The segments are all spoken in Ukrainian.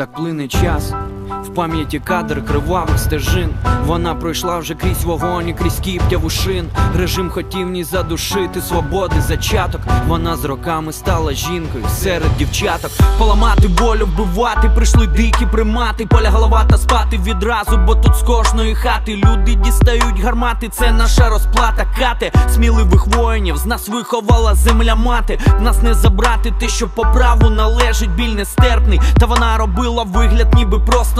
так плине час. В пам'яті кадр кривавих стежин. Вона пройшла вже крізь вогонь і крізь кіптяву шин. Режим хотів в ній задушити свободи зачаток. Вона з роками стала жінкою серед дівчаток. Поламати волю, вбивати, прийшли дикі примати. Поля голова та спати відразу, бо тут з кожної хати люди дістають гармати. Це наша розплата кати. Сміливих воїнів з нас виховала земля мати. Нас не забрати те, що по праву належить, біль нестерпний. Та вона робила вигляд, ніби просто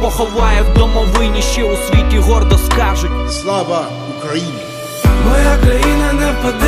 поховає в домовині, ще у світі гордо скажуть. Слава Україні! Моя країна не впаде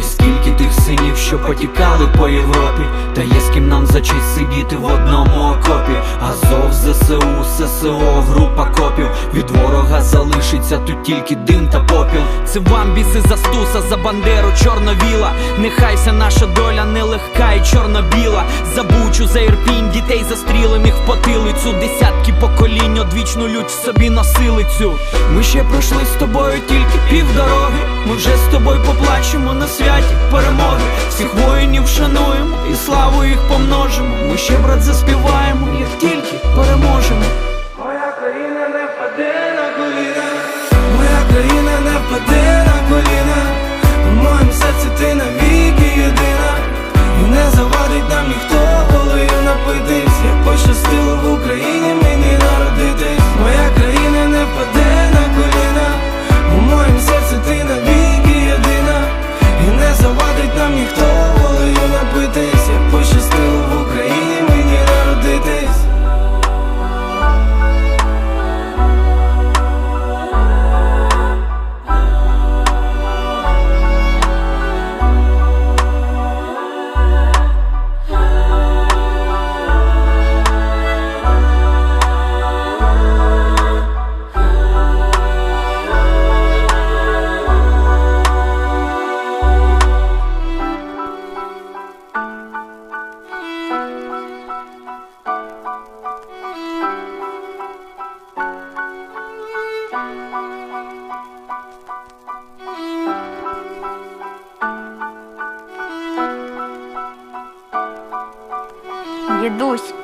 І скільки тих синів, що потікали по Європі, та є з ким нам за честь сидіти в одному окопі. Азов, ЗСУ, ССО, група копів. Від ворога залишиться тут тільки дим та попіл. Це вам біси за стуса, за бандеру, чорновіла. Нехай вся наша доля нелегка і чорно-біла. За бучу, за ірпінь, дітей застрілених в потилицю. Десятки поколінь одвічну лють собі носили цю. Ми ще пройшли з тобою тільки півдороги. Ми вже тобою поплачемо на святі перемоги. Всіх воїнів шануємо і славу їх помножимо. Ми ще брат заспіваємо, як тільки переможемо. Моя країна не впаде на коліна, моя країна не впаде на коліна, у моєму серці ти навіки єдина, і не завадить нам ніхто волею напитись, як пощастило в Україні Дідусь,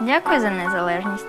дякую за незалежність.